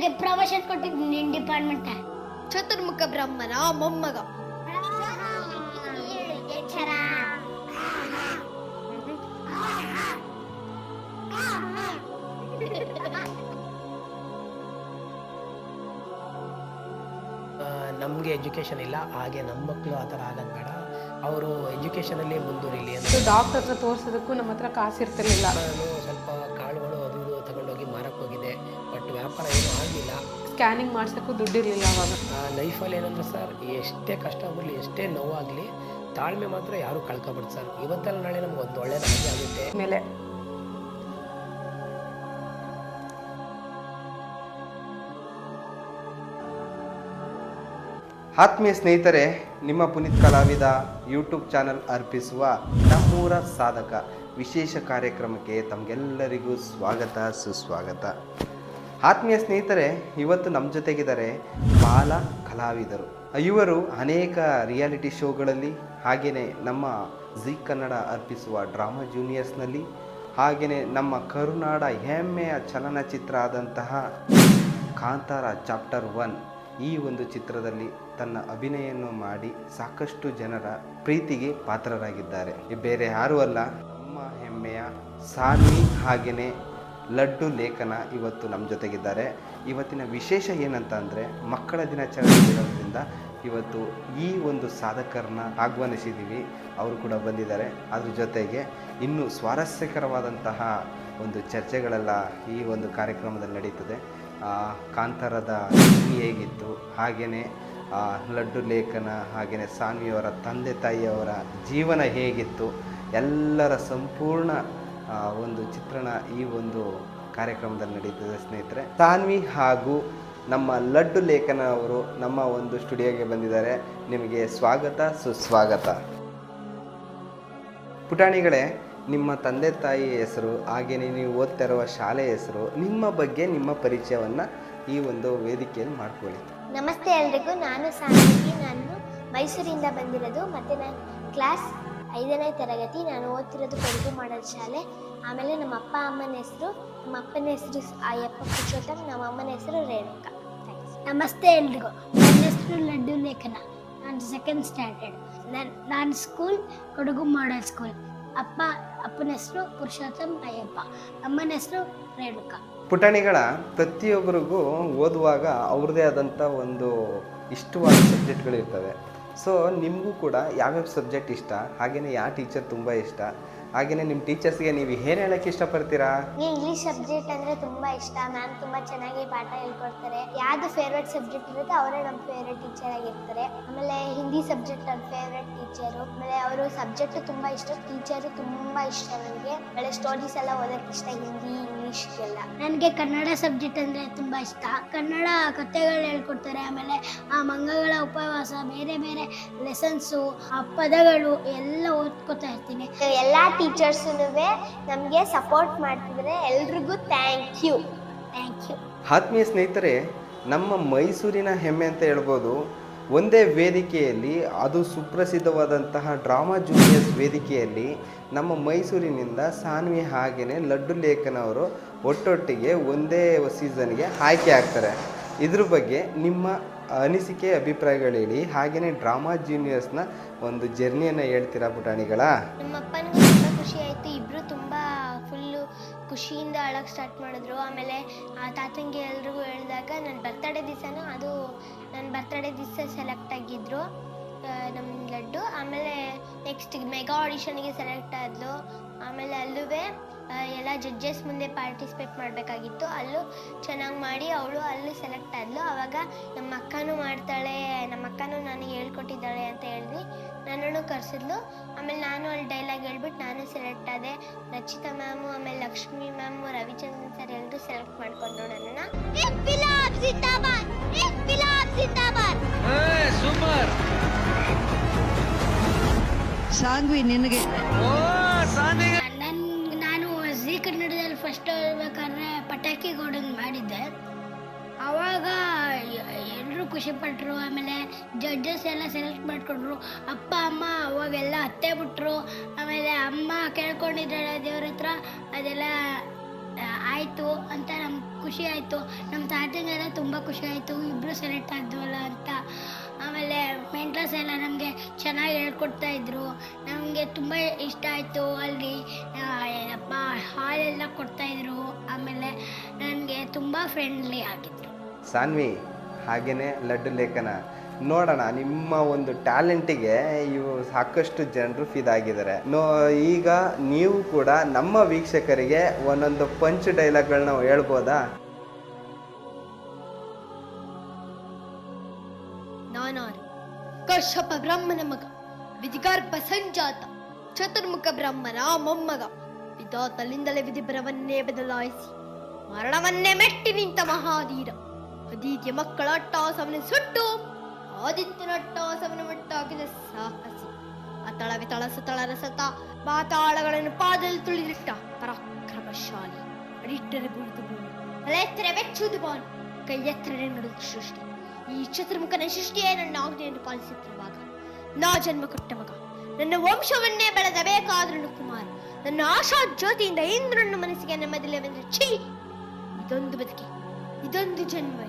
ನನಗೆ ಪ್ರಮೋಷನ್ ಕೊಟ್ಟಿದ್ದು ನಿನ್ ಡಿಪಾರ್ಟ್ಮೆಂಟ್ ಚತುರ್ಮುಖ ಬ್ರಹ್ಮನ ಮೊಮ್ಮಗ. ನಮ್ಗೆ ನಮಗೆ ಎಜುಕೇಷನ್ ಇಲ್ಲ ಹಾಗೆ ನಮ್ಮ ಮಕ್ಕಳು ಆ ಥರ ಆಗೋದು ಬೇಡ. ಅವರು ಎಜುಕೇಷನಲ್ಲಿ ಮುಂದುವರಿಲಿ ಅಂತ. ಡಾಕ್ಟರ್ ಹತ್ರ ತೋರಿಸೋದಕ್ಕೂ ನಮ್ಮ ಹತ್ರ ಕಾಸು ಇರ್ತಿರ್ಲಿಲ್ಲ ನಾನು ಸ್ವಲ್ಪ ಕಾಳುಗಳು ವ್ಯಾಪಾರ ಏನೂ ಆಗಿಲ್ಲ. ಸ್ಕ್ಯಾನಿಂಗ್ ಮಾಡ್ಸೋಕ್ಕೂ ದುಡ್ಡಿರಲಿಲ್ಲ ಅವಾಗ. ಲೈಫಲ್ಲಿ ಏನಂದ್ರೆ ಸರ್ ಎಷ್ಟೇ ಕಷ್ಟ ಬರಲಿ ಎಷ್ಟೇ ನೋವಾಗಲಿ ತಾಳ್ಮೆ ಮಾತ್ರ ಯಾರೂ ಕಳ್ಕೊಬಾರ್ದು ಸರ್. ಇವತ್ತಲ್ಲ ನಾಳೆ ನಮ್ಗೆ ಒಂದು ಒಳ್ಳೆ ನಮಗೆ ಆಗುತ್ತೆ. ಮೇಲೆ ಆತ್ಮೀಯ ಸ್ನೇಹಿತರೆ ನಿಮ್ಮ ಪುನೀತ್ ಕಲಾವಿದ ಯೂಟ್ಯೂಬ್ ಚಾನಲ್ ಅರ್ಪಿಸುವ ನಮ್ಮೂರ ಸಾಧಕ ವಿಶೇಷ ಕಾರ್ಯಕ್ರಮಕ್ಕೆ ತಮಗೆಲ್ಲರಿಗೂ ಸ್ವಾಗತ ಸುಸ್ವಾಗತ. ಆತ್ಮೀಯ ಸ್ನೇಹಿತರೆ, ಇವತ್ತು ನಮ್ಮ ಜೊತೆಗಿದ್ದಾರೆ ಬಾಲ ಕಲಾವಿದರು. ಇವರು ಅನೇಕ ರಿಯಾಲಿಟಿ ಶೋಗಳಲ್ಲಿ ಹಾಗೆಯೇ ನಮ್ಮ ಜಿ ಕನ್ನಡ ಅರ್ಪಿಸುವ ಡ್ರಾಮಾ ಜೂನಿಯರ್ಸ್ನಲ್ಲಿ ಹಾಗೆಯೇ ನಮ್ಮ ಕರುನಾಡ ಹೆಮ್ಮೆಯ ಚಲನಚಿತ್ರ ಆದಂತಹ ಕಾಂತಾರ ಚಾಪ್ಟರ್ ಒನ್ ಈ ಒಂದು ಚಿತ್ರದಲ್ಲಿ ತನ್ನ ಅಭಿನಯವನ್ನು ಮಾಡಿ ಸಾಕಷ್ಟು ಜನರ ಪ್ರೀತಿಗೆ ಪಾತ್ರರಾಗಿದ್ದಾರೆ. ಬೇರೆ ಯಾರೂ ಅಲ್ಲ, ನಮ್ಮ ಹೆಮ್ಮೆಯ ಸಾನ್ವಿ ಹಾಗೆಯೇ ಲಡ್ಡು ಲೇಖನ ಇವತ್ತು ನಮ್ಮ ಜೊತೆಗಿದ್ದಾರೆ. ಇವತ್ತಿನ ವಿಶೇಷ ಏನಂತ ಅಂದರೆ ಮಕ್ಕಳ ದಿನಾಚರಣೆ ಇರೋದ್ರಿಂದ ಇವತ್ತು ಈ ಒಂದು ಸಾಧಕರನ್ನ ಆಹ್ವಾನಿಸಿದ್ದೀವಿ ಅವರು ಕೂಡ ಬಂದಿದ್ದಾರೆ. ಅದ್ರ ಜೊತೆಗೆ ಇನ್ನೂ ಸ್ವಾರಸ್ಯಕರವಾದಂತಹ ಒಂದು ಚರ್ಚೆಗಳೆಲ್ಲ ಈ ಒಂದು ಕಾರ್ಯಕ್ರಮದಲ್ಲಿ ನಡೀತದೆ. ಕಾಂತಾರದ ಹೇಗಿತ್ತು? ಹಾಗೆಯೇ ಲಡ್ಡು ಲೇಖನ ಹಾಗೆಯೇ ಸಾನ್ವಿಯವರ ತಂದೆ ತಾಯಿಯವರ ಜೀವನ ಹೇಗಿತ್ತು? ಎಲ್ಲರ ಸಂಪೂರ್ಣ ಒಂದು ಚಿತ್ರಣ ಈ ಒಂದು ಕಾರ್ಯಕ್ರಮದಲ್ಲಿ ನಡೀತದೆ ಸ್ನೇಹಿತರೆ. ತಾನ್ವಿ ಹಾಗೂ ನಮ್ಮ ಲಡ್ಡು ಲೇಖನ ಅವರು ನಮ್ಮ ಒಂದು ಸ್ಟುಡಿಯೋಗೆ ಬಂದಿದ್ದಾರೆ. ನಿಮಗೆ ಸ್ವಾಗತ, ಸುಸ್ವಾಗತ. ಪುಟಾಣಿಗಳೇ, ನಿಮ್ಮ ತಂದೆ ತಾಯಿ ಹೆಸರು ಹಾಗೆಯೇ ನೀವು ಓದ್ತಾ ಇರುವ ಶಾಲೆ ಹೆಸರು, ನಿಮ್ಮ ಬಗ್ಗೆ ನಿಮ್ಮ ಪರಿಚಯವನ್ನು ಈ ಒಂದು ವೇದಿಕೆಯಲ್ಲಿ ಮಾಡ್ಕೊಳ್ಳಿ. ನಮಸ್ತೆ ಎಲ್ರಿಗೂ. ನಾನು ಸಾನ್ವಿ. ನಾನು ಮೈಸೂರಿಂದ ಬಂದಿರೋದು. ಮತ್ತು ನಾನು ಕ್ಲಾಸ್ ಐದನೇ ತರಗತಿ ನಾನು ಓದ್ತಿರೋದು ಕೊಡಗು ಮಾಡೋದು ಶಾಲೆ. ಆಮೇಲೆ ನಮ್ಮ ಅಪ್ಪ ಅಮ್ಮನ ಹೆಸರು ನಮ್ಮ ಅಪ್ಪನ ಹೆಸರು ಅಯ್ಯಪ್ಪ ಪುರುಷೋತ್ತಮ್ ನಮ್ಮ ಅಮ್ಮನ ಹೆಸರು ರೇಣುಕ. ನಮಸ್ತೆ ಎಲ್ರಿಗೂ. ನನ್ನ ಹೆಸರು ಲಡ್ಡು ಲೇಖನ. ನಾನು ಸೆಕೆಂಡ್ ಸ್ಟ್ಯಾಂಡರ್ಡ್ ನಾನು ನಾನು ಸ್ಕೂಲ್ ಕೊಡಗು ಮಾಡಲ್ ಸ್ಕೂಲ್ ಅಪ್ಪ ಅಪ್ಪನ ಹೆಸರು ಪುರುಷೋತ್ತಮ್ ಅಯ್ಯಪ್ಪ. ಅಮ್ಮನ ಹೆಸರು ರೇಣುಕ. ಪುಟಾಣಿಗಳ ಪ್ರತಿಯೊಬ್ಬರಿಗೂ ಓದುವಾಗ ಅವ್ರದ್ದೇ ಆದಂಥ ಒಂದು ಇಷ್ಟವಾದ ಸಬ್ಜೆಕ್ಟ್ಗಳು ಇರ್ತವೆ. ಸೊ ನಿಮಗೂ ಕೂಡ ಯಾವ್ಯಾವ ಸಬ್ಜೆಕ್ಟ್ ಇಷ್ಟ? ಹಾಗೆಯೇ ಯಾವ ಟೀಚರ್ ತುಂಬ ಇಷ್ಟ? ಹಾಗೆಯೇ ನಿಮ್ಮ ಟೀಚರ್ಸ್ಗೆ ನೀವು ಏನು ಹೇಳಕ್ಕೆ ಇಷ್ಟಪಡ್ತೀರಾ? ನನಗೆ ಇಂಗ್ಲಿಷ್ ಸಬ್ಜೆಕ್ಟ್ ಅಂದ್ರೆ ತುಂಬಾ ಇಷ್ಟ. ಮ್ಯಾಮ್ ತುಂಬಾ ಚೆನ್ನಾಗಿ ಪಾಠ ಹೇಳ್ಕೊಡ್ತಾರೆ. ಯಾವ್ದು ಫೇವ್ರೆಟ್ ಸಬ್ಜೆಕ್ಟ್ ಇರುತ್ತೆ ಅವರೇ ನಮ್ಮ ಫೇವ್ರೆಟ್ ಟೀಚರ್ ಆಗಿರ್ತಾರೆ. ಆಮೇಲೆ ಹಿಂದಿ ಸಬ್ಜೆಕ್ಟ್ ನನ್ನ ಫೇವ್ರೆಟ್ ಟೀಚರು ಆಮೇಲೆ ಅವರು ಸಬ್ಜೆಕ್ಟ್ ತುಂಬಾ ಇಷ್ಟ ಟೀಚರು ತುಂಬಾ ಇಷ್ಟ ನನಗೆ ಆಮೇಲೆ ಸ್ಟೋರೀಸ್ ಎಲ್ಲ ಓದೋಕೆ ಇಷ್ಟ ಹಿಂದಿ ಇಂಗ್ಲಿಷ್ ಎಲ್ಲ ನನಗೆ ಕನ್ನಡ ಸಬ್ಜೆಕ್ಟ್ ಅಂದ್ರೆ ತುಂಬಾ ಇಷ್ಟ. ಕನ್ನಡ ಕಥೆಗಳು ಹೇಳ್ಕೊಡ್ತಾರೆ. ಆಮೇಲೆ ಆ ಮಂಗಗಳ ಉಪವಾಸ ಬೇರೆ ಬೇರೆ ಲೆಸನ್ಸು ಆ ಪದಗಳು ಎಲ್ಲ ಓದ್ಕೋತಾ ಇರ್ತೀನಿ. ಎಲ್ಲ ಟೀಚರ್ಸೂ ನಮಗೆ ಸಪೋರ್ಟ್ ಮಾಡ್ತಿದ್ರೆ ಎಲ್ರಿಗೂ ಥ್ಯಾಂಕ್ ಯು ಥ್ಯಾಂಕ್ ಯು ಆತ್ಮೀಯ ಸ್ನೇಹಿತರೆ ನಮ್ಮ ಮೈಸೂರಿನ ಹೆಮ್ಮೆ ಅಂತ ಹೇಳ್ಬೋದು ಒಂದೇ ವೇದಿಕೆಯಲ್ಲಿ ಅದು ಸುಪ್ರಸಿದ್ಧವಾದಂತಹ ಡ್ರಾಮಾ ಜೂನಿಯರ್ಸ್ ವೇದಿಕೆಯಲ್ಲಿ ನಮ್ಮ ಮೈಸೂರಿನಿಂದ ಸಾನ್ವಿ ಹಾಗೆಯೇ ಲಡ್ಡು ಲೇಖನ ಅವರು ಒಟ್ಟೊಟ್ಟಿಗೆ ಒಂದೇ ಸೀಸನ್ಗೆ ಆಯ್ಕೆ ಆಗ್ತಾರೆ. ಇದ್ರ ಬಗ್ಗೆ ನಿಮ್ಮ ಅನಿಸಿಕೆ ಅಭಿಪ್ರಾಯಗಳೇಳಿ ಹಾಗೆಯೇ ಡ್ರಾಮಾ ಜೂನಿಯರ್ಸ್ನ ಒಂದು ಜರ್ನಿಯನ್ನು ಹೇಳ್ತೀರಾ ಪುಟಾಣಿಗಳ? ಖುಷಿ ಆಯಿತು. ಇಬ್ಬರು ತುಂಬ ಫುಲ್ಲು ಖುಷಿಯಿಂದ ಅಳಕ್ಕೆ ಸ್ಟಾರ್ಟ್ ಮಾಡಿದ್ರು. ಆಮೇಲೆ ಆ ತಾತಂಗೆ ಎಲ್ರಿಗೂ ಹೇಳಿದಾಗ ನನ್ನ ಬರ್ತಡೇ ದಿವಸನೂ ಅದು ನನ್ನ ಬರ್ತಡೇ ದಿವಸ ಸೆಲೆಕ್ಟ್ ಆಗಿದ್ರು. ನಮ್ಮ ಲಡ್ಡು. ಆಮೇಲೆ ನೆಕ್ಸ್ಟ್ ಮೆಗಾ ಆಡಿಷನ್ಗೆ ಸೆಲೆಕ್ಟ್ ಆದ್ಲು. ಆಮೇಲೆ ಅಲ್ಲೂ ಎಲ್ಲ ಜಡ್ಜಸ್ ಮುಂದೆ ಪಾರ್ಟಿಸಿಪೇಟ್ ಮಾಡಬೇಕಾಗಿತ್ತು. ಅಲ್ಲೂ ಚೆನ್ನಾಗಿ ಮಾಡಿ ಅವಳು ಅಲ್ಲಿ ಸೆಲೆಕ್ಟ್ ಆದ್ಲು. ಆವಾಗ ನಮ್ಮ ಅಕ್ಕನೂ ಮಾಡ್ತಾಳೆ ನಮ್ಮ ಅಕ್ಕನೂ ನನಗೆ ಹೇಳ್ಕೊಟ್ಟಿದ್ದಾಳೆ ಅಂತ ಹೇಳಿದ್ವಿ. ನನ್ನನ್ನು ಕರೆಸಿದ್ಲು. ಆಮೇಲೆ ನಾನು ಅಲ್ಲಿ ಡೈಲಾಗ್ ಹೇಳ್ಬಿಟ್ಟು ನಾನು ಸೆಲೆಕ್ಟ್ ಆದೆ. ರಚಿತಾ ಮ್ಯಾಮು ಆಮೇಲೆ ಲಕ್ಷ್ಮಿ ಮ್ಯಾಮು ರವಿಚಂದ್ರನ್ ಸರ್ ಎಲ್ಲರೂ ಸೆಲೆಕ್ಟ್ ಮಾಡ್ಕೊಂಡ್ರು ನನ್ನನ್ನು. ಸಾಂಗ್ವಿ ನಿನಗೆ. ನನ್ ನಾನು ಜಿ ಕನ್ನಡದಲ್ಲಿ ಫಸ್ಟ್ ಹೇಳ್ಬೇಕಾದ್ರೆ ಪಟಾಕಿ ಗೋಡನ್ ಮಾಡಿದ್ದೆ. ಅವಾಗ ಎಲ್ಲರೂ ಖುಷಿ ಪಟ್ರು, ಆಮೇಲೆ ಜಡ್ಜಸ್ ಎಲ್ಲ ಸೆಲೆಕ್ಟ್ ಮಾಡಿಕೊಂಡ್ರು. ಅಪ್ಪ, ಅಮ್ಮ ಅವಾಗೆಲ್ಲ ಹತ್ತೆ ಬಿಟ್ರು. ಆಮೇಲೆ ಅಮ್ಮ ಕೇಳ್ಕೊಂಡಿದ್ದಾಳೆ ದೇವ್ರ ಹತ್ರ. ಅದೆಲ್ಲ ಆಯಿತು ಅಂತ ನಮ್ಗೆ ಖುಷಿ ಆಯಿತು. ನಮ್ಮ ತಾತಂಗೆಲ್ಲ ತುಂಬ ಖುಷಿ ಆಯಿತು. ಇಬ್ಬರು ಸೆಲೆಕ್ಟ್ ಆದ್ವಲ್ಲ ಅಂತ. ಆಮೇಲೆ ಮೆಂಟರ್ಸ್ ಎಲ್ಲ ನಮಗೆ ಚೆನ್ನಾಗಿ ಹೇಳ್ಕೊಡ್ತಾ ಇದ್ರು. ನಮಗೆ ತುಂಬ ಇಷ್ಟ ಆಯಿತು ಅಲ್ಲಿ. ಏನಪ್ಪ ಹಾಲೆಲ್ಲ ಕೊಡ್ತಾಯಿದ್ರು ಆಮೇಲೆ ನನಗೆ ತುಂಬ ಫ್ರೆಂಡ್ಲಿ ಆಗಿದ್ರು ಸಾನ್ವಿ, ಹಾಗೇನೆ ಲಡ್ಡು ಲೇಖನ. ನೋಡೋಣ, ನಿಮ್ಮ ಒಂದು ಟ್ಯಾಲೆಂಟಿಗೆ ಇವು ಸಾಕಷ್ಟು ಜನರು ಫಿದಾಗಿದ್ದಾರೆ ನೋ, ಈಗ ನೀವು ಕೂಡ ನಮ್ಮ ವೀಕ್ಷಕರಿಗೆ ಒಂದೊಂದು ಪಂಚ್ ಡೈಲಾಗ್ಗಳನ್ನ ಹೇಳ್ಬೋದಾ? ಕಶ್ಯಪ ಬ್ರಹ್ಮನ ಮಗ ವಿಧಿಗರ್ಭ ಸಂಜಾತ ಚತುರ್ಮುಖ ಬ್ರಹ್ಮನ ಮೊಮ್ಮಗ, ವಿಧಾತಲಿಂದಲೇ ವಿಧಿಬರವನ್ನೇ ಬದಲಾಯಿಸಿ, ಮರಣವನ್ನೇ ಮೆಟ್ಟಿ ನಿಂತ ಮಹಾಧೀರ. ಅದೀತಿಯ ಮಕ್ಕಳ ಅಟ್ಟಾಸವನ ಸುಟ್ಟು, ಆದಿತ್ಯನ ಅಟ್ಟಾಸವನ ಮಟ್ಟಾಕಿದ ಸಾಹಸಿ. ಅತಳ ವಿತಳ ಸತಳ ರಸತ, ಪಾತಾಳಗಳನ್ನು ಪಾದಲ್ಲಿ ತುಳಿದಿಟ್ಟ ಪರಾಕ್ರಮಶಾಲಿ ಅಡಿಟ್ಟರೆ ಬುಳಿದು ಭೂಮಿ ತಲೆತ್ತರೆ ಬೆಚ್ಚುದು ಬಾನು ಕೈ ಎತ್ತರೆ ನಡೆದು ಸೃಷ್ಟಿ. ಈ ಚತುರ್ಮುಖನ ಸೃಷ್ಟಿಯೇ ನನ್ನ ಆಜ್ಞೆಯನ್ನು ಪಾಲಿಸುತ್ತಿರುವಾಗ ನಾ ಜನ್ಮ ಕೊಟ್ಟ ಮಗ. ನನ್ನ ವಂಶವನ್ನೇ ಬೆಳೆದಬೇಕಾದ್ರೂ ಕುಮಾರ. ನನ್ನ ಆಶಾ ಜ್ಯೋತಿಯಿಂದ ಇಂದ್ರನ ಮನಸ್ಸಿಗೆ ನೆಮ್ಮದಿಲ್ಲ ಬಂದ್ರೆ ಛೀ, ಇದೊಂದು ಬದುಕಿ. ಇದೊಂದು ಜನ್ಮ.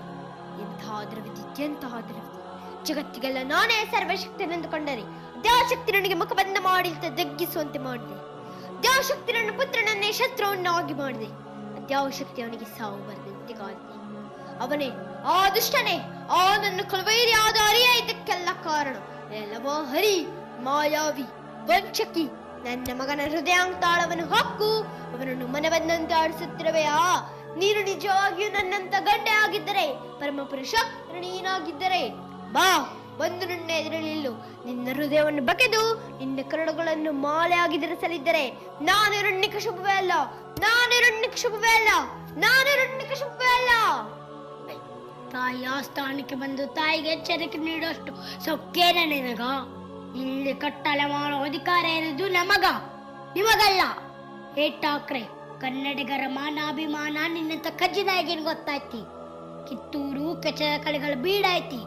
ಎಂತಹ ದ್ರವ್ಯ ಎಂತಹ ದ್ರವ್ಯ ಜಗತ್ತಿಗೆಲ್ಲ ನಾನೇ ಸರ್ವಶಕ್ತನೆಂದುಕೊಂಡರೆ ದೇವಶಕ್ತಿ ನನಗೆ ಮುಖಬಂಧ ಮಾಡಿ ತಗ್ಗಿಸುವಂತೆ ಮಾಡಿದೆ. ದೇವಶಕ್ತಿ ನನ್ನ ಪುತ್ರನನ್ನೇ ಶತ್ರುವನ್ನಾಗಿ ಮಾಡಿದೆ. ದೇವಶಕ್ತಿ ಅವನಿಗೆ ಸಾವು ಬರದಂತೆ ಕಾದಿದೆ ಅವನೇ, ಆ ದುಷ್ಟನೇ, ಆ ನನ್ನ ಕೊಲವೇರಿ ಆದ ಹರಿಯ ಇದಕ್ಕೆಲ್ಲ ಕಾರಣ. ಎಲ್ಲವೋ ಹರಿ, ಮಾಯಾವಿ, ವಂಚಕಿ, ನನ್ನ ಮಗನ ಹೃದಯಾಂತಾಳವನ್ನು ಹಾಕು, ಅವನನ್ನು ಮನವನ್ನಂತೆ ಆಡಿಸುತ್ತಿರುವೆಯಾ? ನೀನು ನಿಜವಾಗಿಯೂ ನನ್ನಂತ ಗಂಡೆ ಆಗಿದ್ದರೆ ಪರಮ ಪುರುಷ ನೀನಾಗಿದ್ದರೆ ಬಾ, ಬಂದು ನನ್ನ ಎದುರಲಿಲ್ಲು ನಿನ್ನ ಹೃದಯವನ್ನು ಬಗೆದು ನಿನ್ನ ಕರಡುಗಳನ್ನು ಮಾಲೆ ಆಗಿರಿಸಲಿದ್ದರೆ ನಾನು ರುಣ್ಣಿಕ ಶುಭವೇ ಅಲ್ಲ. ನಾನು ರುಣ್ಣಿಕ ಶುಭವೇ ಅಲ್ಲ. ನಾನು ರುಣ್ಣಿಕ ಶುಭವೇ ಅಲ್ಲ. ತಾಯಿಯ ಸ್ಥಾನಕ್ಕೆ ಬಂದು ತಾಯಿಗೆ ಎಚ್ಚರಿಕೆ ನೀಡುವಷ್ಟು ಸೊಕ್ಕೇನ ನಿನಗ? ಇಲ್ಲಿ ಕಟ್ಟಲೆ ಮಾಡೋ ಅಧಿಕಾರ ಇರೋದು ನಮಗ? ನಿಮಗಲ್ಲ. ಹೇ ಠಾಕ್ರೆ ಕನ್ನಡಿಗರ ಮಾನಾಭಿಮಾನ ನಿನ್ನಂತ ಕಜ್ಜಿನಾಗಿನ ಗೊತ್ತಾಯ್ತಿ? ಕಿತ್ತೂರು ಕಚಕಳಿಗಳ ಬೀಡಾಯ್ತಿ.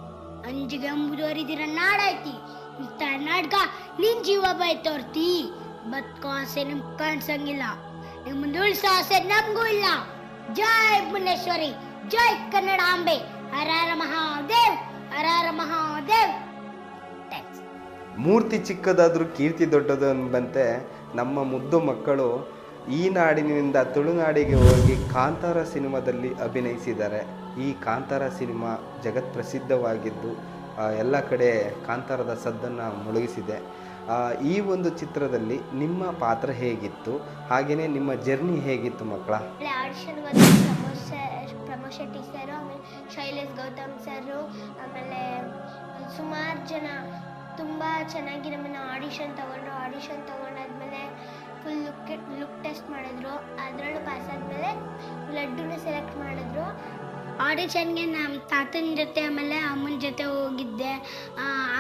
ಅಂಜಿಗೆ ಎಂಬುದು ಅರಿದಿರ ನಾಡಾಯ್ತಿ. ಇಂಥ ನಾಟಕ ನಿನ್ ಜೀವ ಬಾಯ್ ತೋರ್ತಿ. ಬದುಕೋ ಆಸೆ ನಿಮ್ ಕಾಣಿಸಂಗಿಲ್ಲ. ನಿಮ್ಮನ್ನು ಉಳಿಸೋ ಆಸೆ ನಮಗೂ ಇಲ್ಲ. ಜೈ ಮುನೇಶ್ವರಿ, ಜೈ ಕನ್ನಡಾಂಬೆ ಅಂಬೆ. ಹರಾರ ಮಹಾದೇವ್, ಹರ ಹರ ಮಹಾದೇವ್. ಮೂರ್ತಿ ಚಿಕ್ಕದಾದ್ರೂ ಕೀರ್ತಿ ದೊಡ್ಡದು ಅಂದಂತೆ ನಮ್ಮ ಮುದ್ದು ಮಕ್ಕಳು ಈ ನಾಡಿನಿಂದ ತುಳುನಾಡಿಗೆ ಹೋಗಿ ಕಾಂತಾರ ಸಿನಿಮಾದಲ್ಲಿ ಅಭಿನಯಿಸಿದ್ದಾರೆ. ಈ ಕಾಂತಾರ ಸಿನಿಮಾ ಜಗತ್ ಪ್ರಸಿದ್ಧವಾಗಿದ್ದು ಆ, ಎಲ್ಲ ಕಡೆ ಕಾಂತಾರದ ಸದ್ದನ್ನು ಮುಳುಗಿಸಿದೆ. ಈ ಒಂದು ಚಿತ್ರದಲ್ಲಿ ನಿಮ್ಮ ಪಾತ್ರ ಹೇಗಿತ್ತು? ಹಾಗೆಯೇ ನಿಮ್ಮ ಜರ್ನಿ ಹೇಗಿತ್ತು ಮಕ್ಕಳ? ಆಡಿಷನ್ ಶೆಟ್ಟಿ ಆಮೇಲೆ ಶೈಲೇಶ್ ಗೌತಮ್ ಸರು ಆಮೇಲೆ ಸುಮಾರು ಜನ ತುಂಬ ಚೆನ್ನಾಗಿ ನಮ್ಮನ್ನು ಆಡಿಷನ್ ತಗೊಂಡ್ರು. ಆಡಿಷನ್ ತಗೊಂಡಾದ್ಮೇಲೆ ಫುಲ್ ಲುಕ್ ಲುಕ್ ಟೆಸ್ಟ್ ಮಾಡಿದ್ರು. ಅದರಲ್ಲೂ ಪಾಸ್ ಆದಮೇಲೆ ಲಡ್ಡುನ ಸೆಲೆಕ್ಟ್ ಮಾಡಿದ್ರು. ಆಡಿಷನ್ಗೆ ನಮ್ಮ ತಾತನ ಜೊತೆ, ಆಮೇಲೆ ಅಮ್ಮನ ಜೊತೆ ಹೋಗಿದ್ದೆ.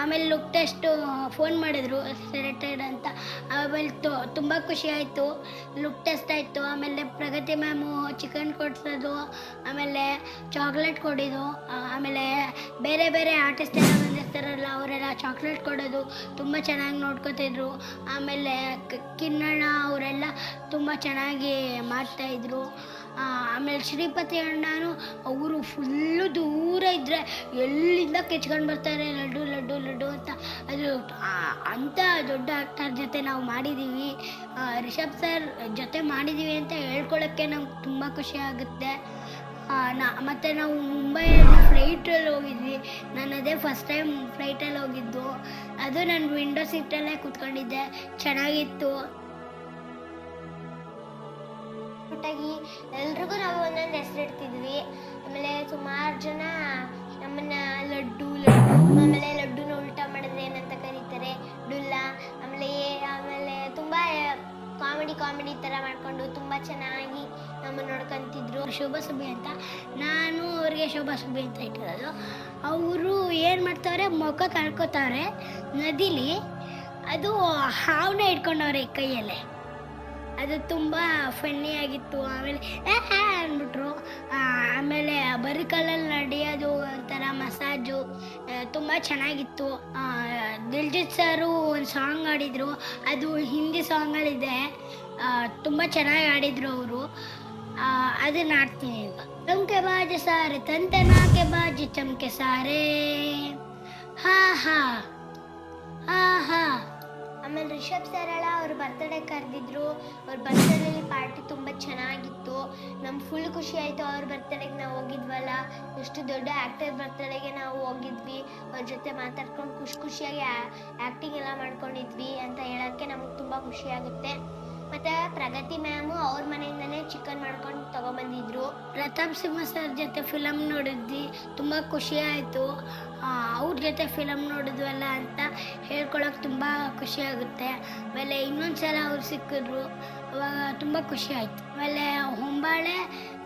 ಆಮೇಲೆ ಲುಕ್ ಟೆಸ್ಟು ಫೋನ್ ಮಾಡಿದ್ರು ಸೆಲೆಕ್ಟೆಡ್ ಅಂತ. ಆಮೇಲೆ ತೊ, ತುಂಬ ಖುಷಿ ಆಯಿತು. ಲುಕ್ ಟೆಸ್ಟ್ ಆಯಿತು. ಆಮೇಲೆ ಪ್ರಗತಿ ಮ್ಯಾಮು ಚಿಕನ್ ಕೊಡ್ಸೋದು, ಆಮೇಲೆ ಚಾಕ್ಲೇಟ್ ಕೊಡೋದು ಆಮೇಲೆ ಬೇರೆ ಬೇರೆ ಆರ್ಟಿಸ್ಟ್ ಎಲ್ಲ ಬಂದಿರ್ತಾರಲ್ಲ ಅವರೆಲ್ಲ ಚಾಕ್ಲೇಟ್ ಕೊಡೋದು ತುಂಬ ಚೆನ್ನಾಗಿ ನೋಡ್ಕೋತಿದ್ರು. ಆಮೇಲೆ ಕಿನ್ನಣ್ಣ ಅವರೆಲ್ಲ ತುಂಬ ಚೆನ್ನಾಗಿ ಮಾಡ್ತಾಯಿದ್ರು ಆಮೇಲೆ ಶ್ರೀಪತಿ ಅಣ್ಣನು ಅವರು ಫುಲ್ಲು ದೂರ ಇದ್ದರೆ ಎಲ್ಲಿಂದ ಕೆಚ್ಕೊಂಡು ಬರ್ತಾರೆ, ಲಡ್ಡು ಲಡ್ಡು ಲಡ್ಡು ಅಂತ. ಅದು ಅಂಥ ದೊಡ್ಡ ಆಕ್ಟರ್ ಜೊತೆ ನಾವು ಮಾಡಿದ್ದೀವಿ ರಿಷಬ್ ಸರ್ ಜೊತೆ ಮಾಡಿದ್ದೀವಿ ಅಂತ ಹೇಳ್ಕೊಳ್ಳೋಕ್ಕೆ ನಮ್ಗೆ ತುಂಬ ಖುಷಿ ಆಗುತ್ತೆ. ನಾ, ಮತ್ತು ನಾವು ಮುಂಬೈಯಲ್ಲಿ ಹೋಗಿದ್ವಿ ನಾನು ಅದೇ ಫಸ್ಟ್ ಟೈಮ್ ಫ್ಲೈಟಲ್ಲಿ ಹೋಗಿದ್ದು. ಅದು ನಾನು ವಿಂಡೋ ಸೀಟಲ್ಲೇ ಕೂತ್ಕೊಂಡಿದ್ದೆ. ಚೆನ್ನಾಗಿತ್ತು. ಒಟ್ಟಾಗಿ ಎಲ್ರಿಗೂ ನಾವು ಒಂದೊಂದು ಹೆಸರು ಇಡ್ತಿದ್ವಿ. ಆಮೇಲೆ ಸುಮಾರು ಜನ ನಮ್ಮನ್ನ ಲಡ್ಡು ಲಡ್ಡು, ಆಮೇಲೆ ಲಡ್ಡುನ ಕಾಮಿಡಿ ಕಾಮಿಡಿ ಥರ ಮಾಡ್ಕೊಂಡು ತುಂಬ ಚೆನ್ನಾಗಿ ನಮ್ಮ ನೋಡ್ಕೊಂತಿದ್ರು. ಶೋಭಾ ಸುಬ್ಬಿ ಅಂತ. ನಾನು ಅವ್ರಿಗೆ ಶೋಭಾ ಸುಬ್ಬಿ ಅಂತ ಇಟ್ಟಿರೋದು. ಅವರು ಏನು ಮಾಡ್ತಾವ್ರೆ ಮುಖ ಕಳ್ಕೊತಾವ್ರೆ ನದಿಲಿ. ಅದು ಹಾವನ್ನ ಇಟ್ಕೊಂಡವ್ರೆ ಕೈಯಲ್ಲೇ. ಅದು ತುಂಬ ಫನ್ನಿ ಆಗಿತ್ತು. ಆಮೇಲೆ ಅಂದ್ಬಿಟ್ರು. ಆಮೇಲೆ ಆಮೇಲೆ ಬರಿಕಲ್ಲಲ್ಲಿ ನಡೆಯೋದು ಒಂಥರ ಮಸಾಜು ತುಂಬ ಚೆನ್ನಾಗಿತ್ತು. ದಿಲ್ಜಿತ್ ಸರು ಒಂದು ಸಾಂಗ್ ಆಡಿದರು ಅದು ಹಿಂದಿ ಸಾಂಗಲ್ಲಿದೆ ತುಂಬ ಚೆನ್ನಾಗಿ ಆಡಿದರು ಅವರು. ಅದನ್ನ ಆಡ್ತೀನಿ ಈಗ. ಚಮಕೆ ಬಾಜೆ ಸಾರೆ, ತಂತೆ ನಾಕೆ ಬಾಜೆ ಚಮಕೆ ಸಾರೆ. ಹಾ ಹಾ. ಹಾ ಹಾ. ಆಮೇಲೆ ರಿಷಬ್ ಸರ್ ಎಲ್ಲ ಅವ್ರ ಬರ್ತಡೇ ಕರೆದಿದ್ರು. ಅವ್ರ ಬರ್ತಡೇಲಿ ಪಾರ್ಟಿ ತುಂಬ ಚೆನ್ನಾಗಿತ್ತು. ನಮ್ಗೆ ಫುಲ್ ಖುಷಿ ಆಯಿತು ಅವ್ರ ಬರ್ತಡೇಗೆ ನಾವು ಹೋಗಿದ್ವಲ್ಲ. ಎಷ್ಟು ದೊಡ್ಡ ಆ್ಯಕ್ಟರ್ ಬರ್ತಡೇಗೆ ನಾವು ಹೋಗಿದ್ವಿ. ಅವ್ರ ಜೊತೆ ಮಾತಾಡ್ಕೊಂಡು ಖುಷಿ ಖುಷಿಯಾಗಿ ಆ್ಯಕ್ಟಿಂಗ್ ಎಲ್ಲ ಮಾಡ್ಕೊಂಡಿದ್ವಿ ಅಂತ ಹೇಳೋಕ್ಕೆ ನಮಗೆ ತುಂಬ ಖುಷಿ ಆಗುತ್ತೆ. ಮತ್ತೆ ಪ್ರಗತಿ ಮ್ಯಾಮು ಅವ್ರ ಮನೆಯಿಂದನೇ ಚಿಕನ್ ಮಾಡ್ಕೊಂಡು ತಗೊಂಬಂದಿದ್ರು. ಪ್ರತಾಪ್ ಸಿಂಹ ಸರ್ ಜೊತೆ ಫಿಲಮ್ ನೋಡಿದ್ವಿ ತುಂಬ ಖುಷಿ ಆಯಿತು. ಅವ್ರ ಜೊತೆ ಫಿಲಮ್ ನೋಡಿದ್ವಲ್ಲ ಅಂತ ಹೇಳ್ಕೊಳಕ್ಕೆ ತುಂಬ ಖುಷಿ ಆಗುತ್ತೆ. ಆಮೇಲೆ ಇನ್ನೊಂದ್ಸಲ ಅವ್ರು ಸಿಕ್ಕಿದ್ರು ಅವಾಗ ತುಂಬ ಖುಷಿ ಆಯಿತು. ಆಮೇಲೆ ಹೊಂಬಾಳೆ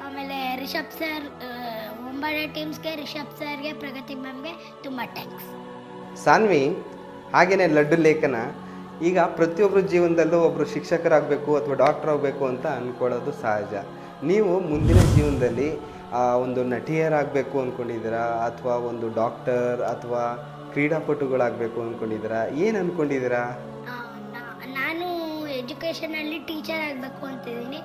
ಆಮೇಲೆ ರಿಷಬ್ ಸರ್ ಹೊಂಬಾಳೆ ಟೀಮ್ಸ್ಗೆ ರಿಷಬ್ ಸರ್ಗೆ ಪ್ರಗತಿ ಮ್ಯಾಮ್ಗೆ ತುಂಬ ಥ್ಯಾಂಕ್ಸ್ ಸಾನ್ವಿ ಹಾಗೆಯೇ ಲಡ್ಡು ಲೇಖನ. ಈಗ ಪ್ರತಿಯೊಬ್ಬರ ಜೀವನದಲ್ಲೂ ಒಬ್ಬರು ಶಿಕ್ಷಕರಾಗಬೇಕು ಅಥವಾ ಡಾಕ್ಟರ್ ಆಗಬೇಕು ಅಂತ ಅಂದ್ಕೊಳ್ಳೋದು ಸಹಜ. ನೀವು ಮುಂದಿನ ಜೀವನದಲ್ಲಿ ಒಂದು ನಟಿಯರಾಗಬೇಕು ಅಂದ್ಕೊಂಡಿದ್ದೀರಾ ಅಥವಾ ಒಂದು ಡಾಕ್ಟರ್ ಅಥವಾ ಕ್ರೀಡಾಪಟುಗಳಾಗಬೇಕು ಅಂದ್ಕೊಂಡಿದ್ದೀರಾ ಏನು ಅಂದ್ಕೊಂಡಿದ್ದೀರಾ ನಾನು ಎಜುಕೇಷನಲ್ಲಿ ಟೀಚರ್ ಆಗಬೇಕು ಅಂತಿದ್ದೀನಿ.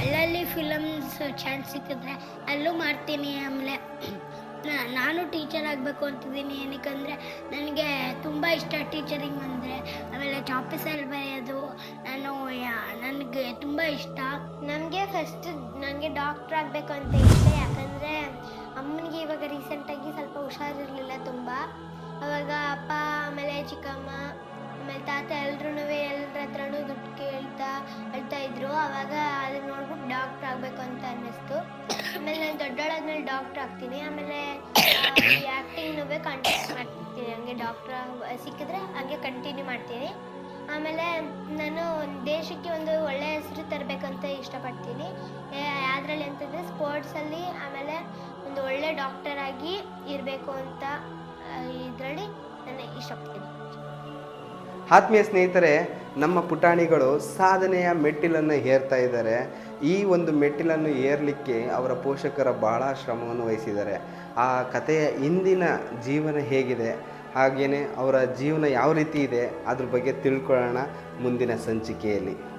ಅಲ್ಲಲ್ಲಿ ಫಿಲಮ್ಸ್ ಚಾನ್ಸ್ ಸಿಕ್ಕಿದ್ರೆ ಅಲ್ಲೂ ಮಾಡ್ತೀನಿ ಆಮೇಲೆ ನಾನು ಟೀಚರ್ ಆಗಬೇಕು ಅಂತಿದ್ದೀನಿ. ಏನಕ್ಕಂದರೆ ನನಗೆ ತುಂಬ ಇಷ್ಟ ಟೀಚರಿಂಗ್ ಅಂದರೆ. ಆಮೇಲೆ ಚಾಪೀಸಲ್ಲಿ ಬರೆಯೋದು. ನಾನು ನನಗೆ ತುಂಬ ಇಷ್ಟ. ನನಗೆ ಫಸ್ಟ್ ನನಗೆ ಡಾಕ್ಟ್ರ್ ಆಗಬೇಕು ಅಂತ ಇಷ್ಟ. ಯಾಕಂದರೆ ಅಮ್ಮನಿಗೆ ಇವಾಗ ರೀಸೆಂಟಾಗಿ ಸ್ವಲ್ಪ ಹುಷಾರಿರಲಿಲ್ಲ ತುಂಬ. ಅವಾಗ ಅಪ್ಪ, ಆಮೇಲೆ ಚಿಕ್ಕಮ್ಮ, ಆಮೇಲೆ ತಾತ ಎಲ್ಲರೂ ಎಲ್ಲರ ಹತ್ರನೂ ದುಡ್ಡು ಕೇಳ್ತಾ ಹೇಳ್ತಾ ಇದ್ರು. ಅವಾಗ ಅದನ್ನ ನೋಡ್ಬಿಟ್ಟು ಡಾಕ್ಟ್ರ್ ಆಗಬೇಕು ಅಂತ ಅನ್ನಿಸ್ತು. ಆಮೇಲೆ ನಾನು ದೊಡ್ಡೋಳಾದ್ಮೇಲೆ ಡಾಕ್ಟರ್ ಆಗ್ತೀನಿ. ಆಮೇಲೆ ಆ್ಯಕ್ಟಿಂಗ್ನೂ ಕಂಟಿನ್ಯೂ ಮಾಡ್ತೀನಿ. ಹಂಗೆ ಡಾಕ್ಟ್ರ್ ಸಿಕ್ಕಿದ್ರೆ ಹಂಗೆ ಕಂಟಿನ್ಯೂ ಮಾಡ್ತೀನಿ. ಆಮೇಲೆ ನಾನು ದೇಶಕ್ಕೆ ಒಂದು ಒಳ್ಳೆಯ ಹೆಸರು ತರಬೇಕಂತ ಇಷ್ಟಪಡ್ತೀನಿ. ಯಾವುದ್ರಲ್ಲಿ ಅಂತಂದರೆ ಸ್ಪೋರ್ಟ್ಸಲ್ಲಿ ಆಮೇಲೆ ಒಂದು ಒಳ್ಳೆ ಡಾಕ್ಟರ್ ಆಗಿ ಇರಬೇಕು ಅಂತ ಇದರಲ್ಲಿ ನಾನು ಇಷ್ಟಪಡ್ತೀನಿ. ಆತ್ಮೀಯ ಸ್ನೇಹಿತರೆ ನಮ್ಮ ಪುಟಾಣಿಗಳು ಸಾಧನೆಯ ಮೆಟ್ಟಿಲನ್ನು ಏರ್ತಾ ಇದ್ದಾರೆ. ಈ ಒಂದು ಮೆಟ್ಟಿಲನ್ನು ಏರಲಿಕ್ಕೆ ಅವರ ಪೋಷಕರ ಬಹಳ ಶ್ರಮವನ್ನು ವಹಿಸಿದ್ದಾರೆ. ಆ ಕಥೆಯ ಇಂದಿನ ಜೀವನ ಹೇಗಿದೆ? ಹಾಗೆಯೇ ಅವರ ಜೀವನ ಯಾವ ರೀತಿ ಇದೆ? ಅದ್ರ ಬಗ್ಗೆ ತಿಳ್ಕೊಳ್ಳೋಣ ಮುಂದಿನ ಸಂಚಿಕೆಯಲ್ಲಿ.